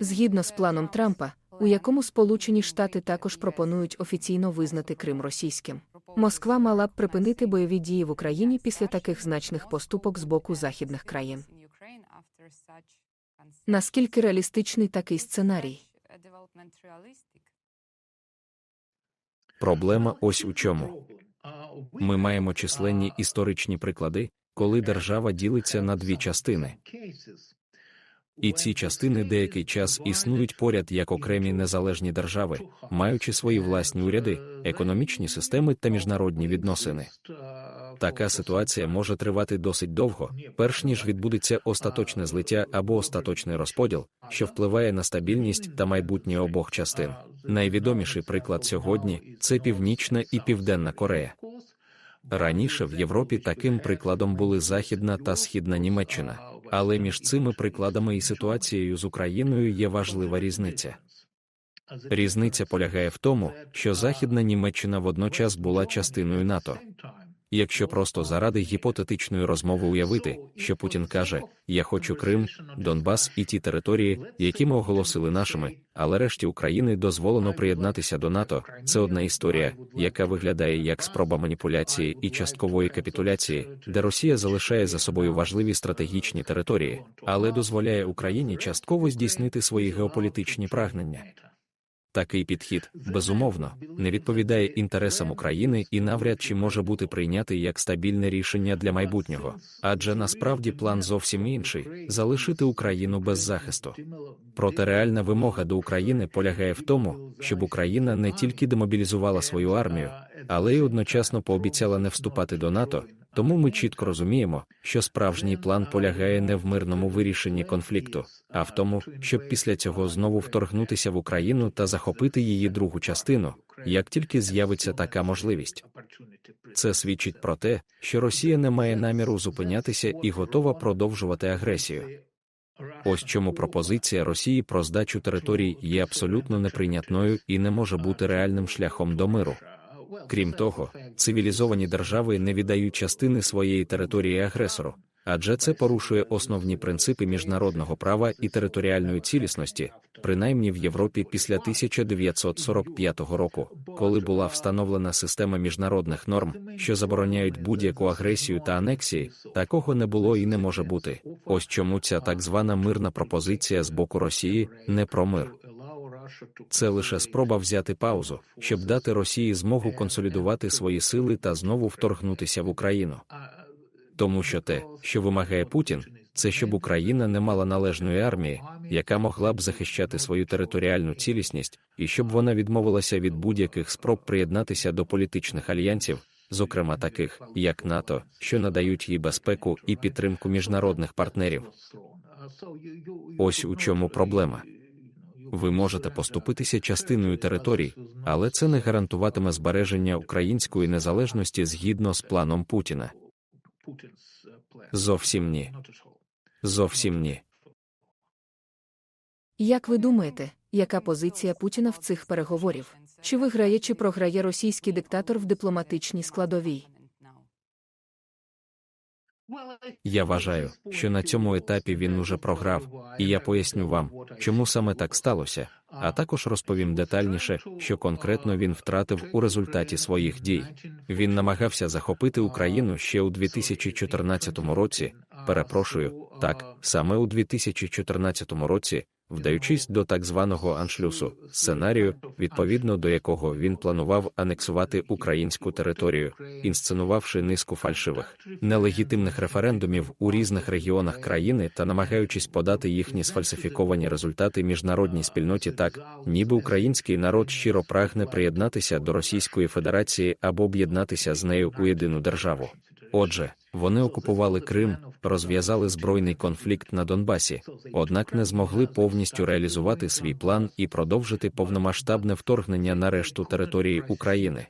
Згідно з планом Трампа, у якому Сполучені Штати також пропонують офіційно визнати Крим російським. Москва мала б припинити бойові дії в Україні після таких значних поступок з боку західних країн. Наскільки реалістичний такий сценарій? Проблема ось у чому. Ми маємо численні історичні приклади, коли держава ділиться на дві частини. І ці частини деякий час існують поряд як окремі незалежні держави, маючи свої власні уряди, економічні системи та міжнародні відносини. Така ситуація може тривати досить довго, перш ніж відбудеться остаточне злиття або остаточний розподіл, що впливає на стабільність та майбутнє обох частин. Найвідоміший приклад сьогодні це Північна і Південна Корея. Раніше в Європі таким прикладом були Західна та Східна Німеччина, але між цими прикладами і ситуацією з Україною є важлива різниця. Різниця полягає в тому, що Західна Німеччина водночас була частиною НАТО. Якщо просто заради гіпотетичної розмови уявити, що Путін каже: Я хочу Крим, Донбас і ті території, які ми оголосили нашими, але решті України дозволено приєднатися до НАТО. Це одна історія, яка виглядає як спроба маніпуляції і часткової капітуляції, де Росія залишає за собою важливі стратегічні території, але дозволяє Україні частково здійснити свої геополітичні прагнення. Такий підхід, безумовно, не відповідає інтересам України і навряд чи може бути прийнятий як стабільне рішення для майбутнього, адже насправді план зовсім інший залишити Україну без захисту. Проте реальна вимога до України полягає в тому, щоб Україна не тільки демобілізувала свою армію, але й одночасно пообіцяла не вступати до НАТО. Тому ми чітко розуміємо, що справжній план полягає не в мирному вирішенні конфлікту, а в тому, щоб після цього знову вторгнутися в Україну та захопити її другу частину, як тільки з'явиться така можливість. Це свідчить про те, що Росія не має наміру зупинятися і готова продовжувати агресію. Ось чому пропозиція Росії про здачу територій є абсолютно неприйнятною і не може бути реальним шляхом до миру. Крім того, цивілізовані держави не віддають частини своєї території агресору, адже це порушує основні принципи міжнародного права і територіальної цілісності, принаймні в Європі після 1945 року, коли була встановлена система міжнародних норм, що забороняють будь-яку агресію та анексії, такого не було і не може бути. Ось чому ця так звана мирна пропозиція з боку Росії не про мир. Це лише спроба взяти паузу, щоб дати Росії змогу консолідувати свої сили та знову вторгнутися в Україну. Тому що те, що вимагає Путін, це щоб Україна не мала належної армії, яка могла б захищати свою територіальну цілісність, і щоб вона відмовилася від будь-яких спроб приєднатися до політичних альянсів, зокрема таких, як НАТО, що надають їй безпеку і підтримку міжнародних партнерів. Ось у чому проблема. Ви можете поступитися частиною територій, але це не гарантуватиме збереження української незалежності згідно з планом Путіна. Зовсім ні. Зовсім ні. Як ви думаєте, яка позиція Путіна в цих переговорів? Чи виграє, чи програє російський диктатор в дипломатичній складовій? Я вважаю, що на цьому етапі він уже програв, і я поясню вам, чому саме так сталося, а також розповім детальніше, що конкретно він втратив у результаті своїх дій. Він намагався захопити Україну ще у 2014 році. Перепрошую, так саме у 2014 році, вдаючись до так званого аншлюсу, сценарію, відповідно до якого він планував анексувати українську територію, інсценувавши низку фальшивих нелегітимних референдумів у різних регіонах країни та намагаючись подати їхні сфальсифіковані результати міжнародній спільноті так, ніби український народ щиро прагне приєднатися до Російської Федерації або об'єднатися з нею у єдину державу. Отже, вони окупували Крим, розв'язали збройний конфлікт на Донбасі, однак не змогли повністю реалізувати свій план і продовжити повномасштабне вторгнення на решту території України.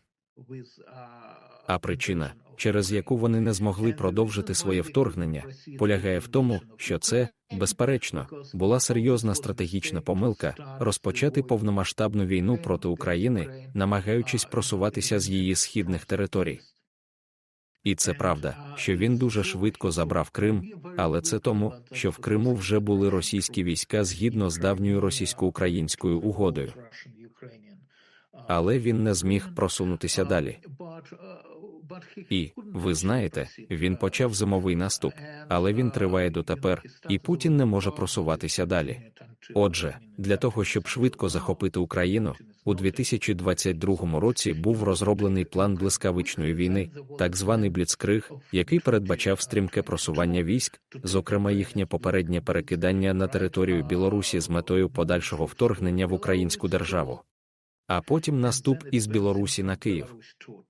А причина, через яку вони не змогли продовжити своє вторгнення, полягає в тому, що це, безперечно, була серйозна стратегічна помилка розпочати повномасштабну війну проти України, намагаючись просуватися з її східних територій. І це правда, що він дуже швидко забрав Крим, але це тому, що в Криму вже були російські війська згідно з давньою російсько-українською угодою. Але він не зміг просунутися далі. І, ви знаєте, він почав зимовий наступ, але він триває дотепер, і Путін не може просуватися далі. Отже, для того, щоб швидко захопити Україну, у 2022 році був розроблений план блискавичної війни, так званий Бліцкриг, який передбачав стрімке просування військ, зокрема їхнє попереднє перекидання на територію Білорусі з метою подальшого вторгнення в українську державу. А потім наступ із Білорусі на Київ.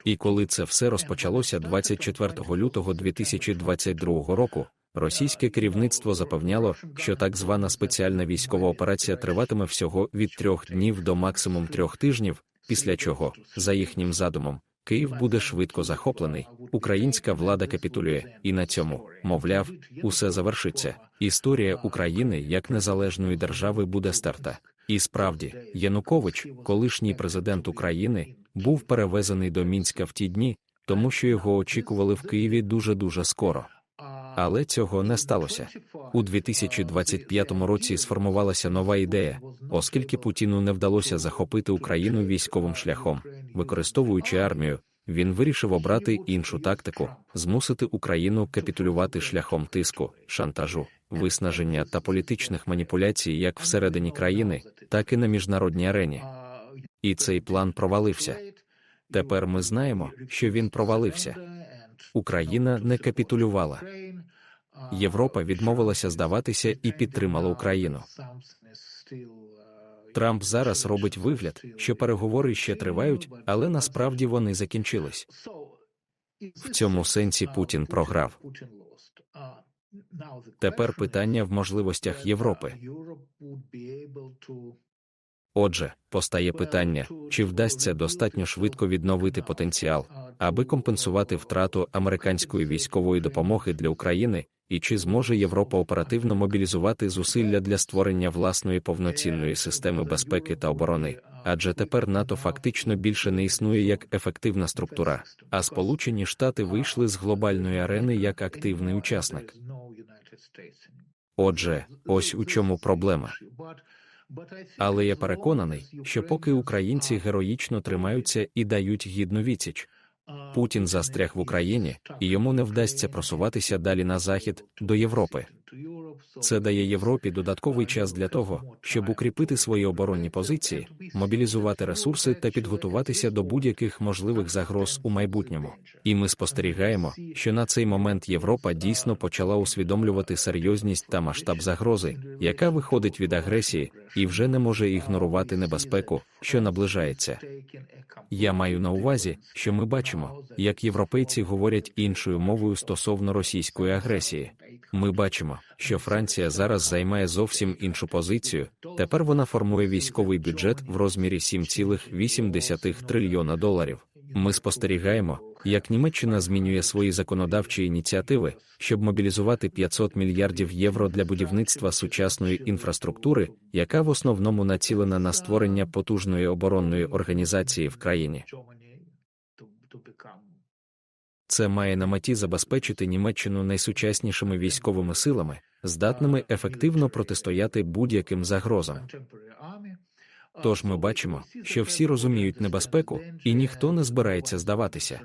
І коли це все розпочалося 24 лютого 2022 року, російське керівництво запевняло, що так звана спеціальна військова операція триватиме всього від трьох днів до максимум трьох тижнів, після чого, за їхнім задумом, Київ буде швидко захоплений, українська влада капітулює, і на цьому, мовляв, усе завершиться. Історія України як незалежної держави буде стерта. І справді, Янукович, колишній президент України, був перевезений до Мінська в ті дні, тому що його очікували в Києві дуже дуже скоро. Але цього не сталося. У 2025 році сформувалася нова ідея, оскільки Путіну не вдалося захопити Україну військовим шляхом, використовуючи армію. Він вирішив обрати іншу тактику, змусити Україну капітулювати шляхом тиску, шантажу, виснаження та політичних маніпуляцій як всередині країни, так і на міжнародній арені. І цей план провалився. Тепер ми знаємо, що він провалився. Україна не капітулювала. Європа відмовилася здаватися і підтримала Україну. Трамп зараз робить вигляд, що переговори ще тривають, але насправді вони закінчились. В цьому сенсі Путін програв. Тепер питання в можливостях Європи. Отже, постає питання, чи вдасться достатньо швидко відновити потенціал, аби компенсувати втрату американської військової допомоги для України, і чи зможе Європа оперативно мобілізувати зусилля для створення власної повноцінної системи безпеки та оборони, адже тепер НАТО фактично більше не існує як ефективна структура, а Сполучені Штати вийшли з глобальної арени як активний учасник. Отже, ось у чому проблема. Але я переконаний, що поки українці героїчно тримаються і дають гідну відсіч, Путін застряг в Україні, і йому не вдасться просуватися далі на захід до Європи. Це дає Європі додатковий час для того, щоб укріпити свої оборонні позиції, мобілізувати ресурси та підготуватися до будь-яких можливих загроз у майбутньому. І ми спостерігаємо, що на цей момент Європа дійсно почала усвідомлювати серйозність та масштаб загрози, яка виходить від агресії, і вже не може ігнорувати небезпеку, що наближається. Я маю на увазі, що ми бачимо, як європейці говорять іншою мовою стосовно російської агресії. Ми бачимо, що Франція зараз займає зовсім іншу позицію. Тепер вона формує військовий бюджет в розмірі 7,8 трильйона доларів. Ми спостерігаємо, як Німеччина змінює свої законодавчі ініціативи, щоб мобілізувати 500 мільярдів євро для будівництва сучасної інфраструктури, яка в основному націлена на створення потужної оборонної організації в країні. Це має на меті забезпечити Німеччину найсучаснішими військовими силами, здатними ефективно протистояти будь-яким загрозам. Тож ми бачимо, що всі розуміють небезпеку, і ніхто не збирається здаватися.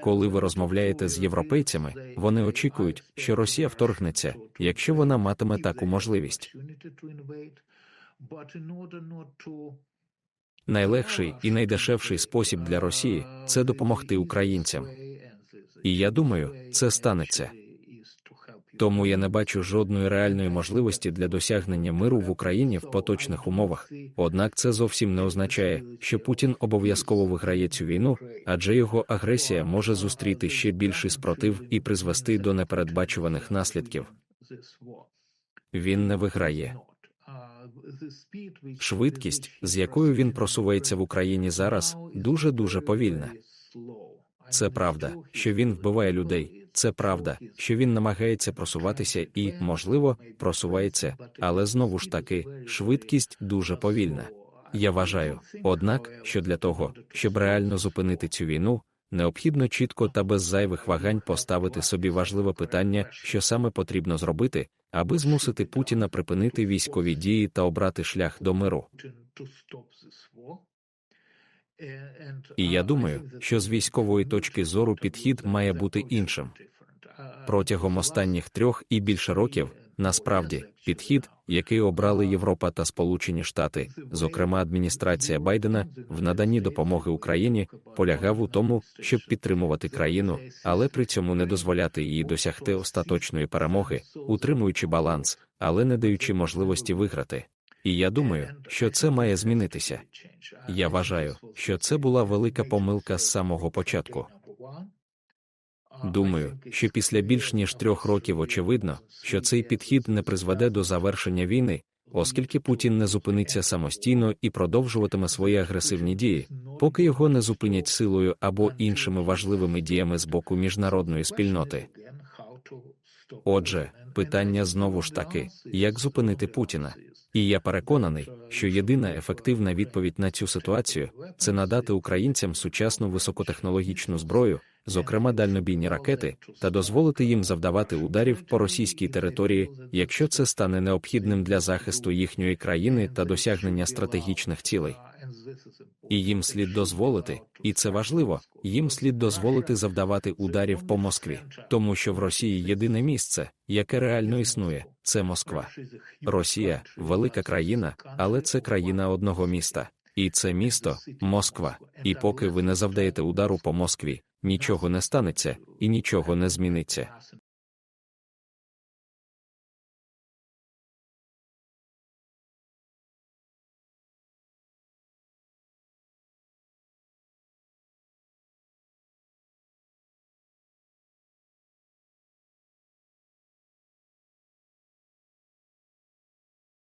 Коли ви розмовляєте з європейцями, вони очікують, що Росія вторгнеться, якщо вона матиме таку можливість. Найлегший і найдешевший спосіб для Росії це допомогти українцям. І я думаю, це станеться. Тому я не бачу жодної реальної можливості для досягнення миру в Україні в поточних умовах. Однак це зовсім не означає, що Путін обов'язково виграє цю війну, адже його агресія може зустріти ще більший спротив і призвести до непередбачуваних наслідків. Він не виграє. Швидкість, з якою він просувається в Україні зараз, дуже дуже повільна. Це правда, що він вбиває людей. Це правда, що він намагається просуватися і, можливо, просувається, але знову ж таки, швидкість дуже повільна. Я вважаю, однак, що для того, щоб реально зупинити цю війну, необхідно чітко та без зайвих вагань поставити собі важливе питання, що саме потрібно зробити, аби змусити Путіна припинити військові дії та обрати шлях до миру. І я думаю, що з військової точки зору підхід має бути іншим. Протягом останніх трьох і більше років, насправді, підхід, який обрали Європа та Сполучені Штати, зокрема адміністрація Байдена, в наданні допомоги Україні, полягав у тому, щоб підтримувати країну, але при цьому не дозволяти їй досягти остаточної перемоги, утримуючи баланс, але не даючи можливості виграти. І я думаю, що це має змінитися. Я вважаю, що це була велика помилка з самого початку. Думаю, що після більш ніж трьох років очевидно, що цей підхід не призведе до завершення війни, оскільки Путін не зупиниться самостійно і продовжуватиме свої агресивні дії, поки його не зупинять силою або іншими важливими діями з боку міжнародної спільноти. Отже, питання знову ж таки, як зупинити Путіна? І я переконаний, що єдина ефективна відповідь на цю ситуацію це надати українцям сучасну високотехнологічну зброю, зокрема дальнобійні ракети, та дозволити їм завдавати ударів по російській території, якщо це стане необхідним для захисту їхньої країни та досягнення стратегічних цілей. І їм слід дозволити, і це важливо, їм слід дозволити завдавати ударів по Москві, тому що в Росії єдине місце, яке реально існує, це Москва. Росія велика країна, але це країна одного міста. І це місто Москва. І поки ви не завдаєте удару по Москві, нічого не станеться і нічого не зміниться.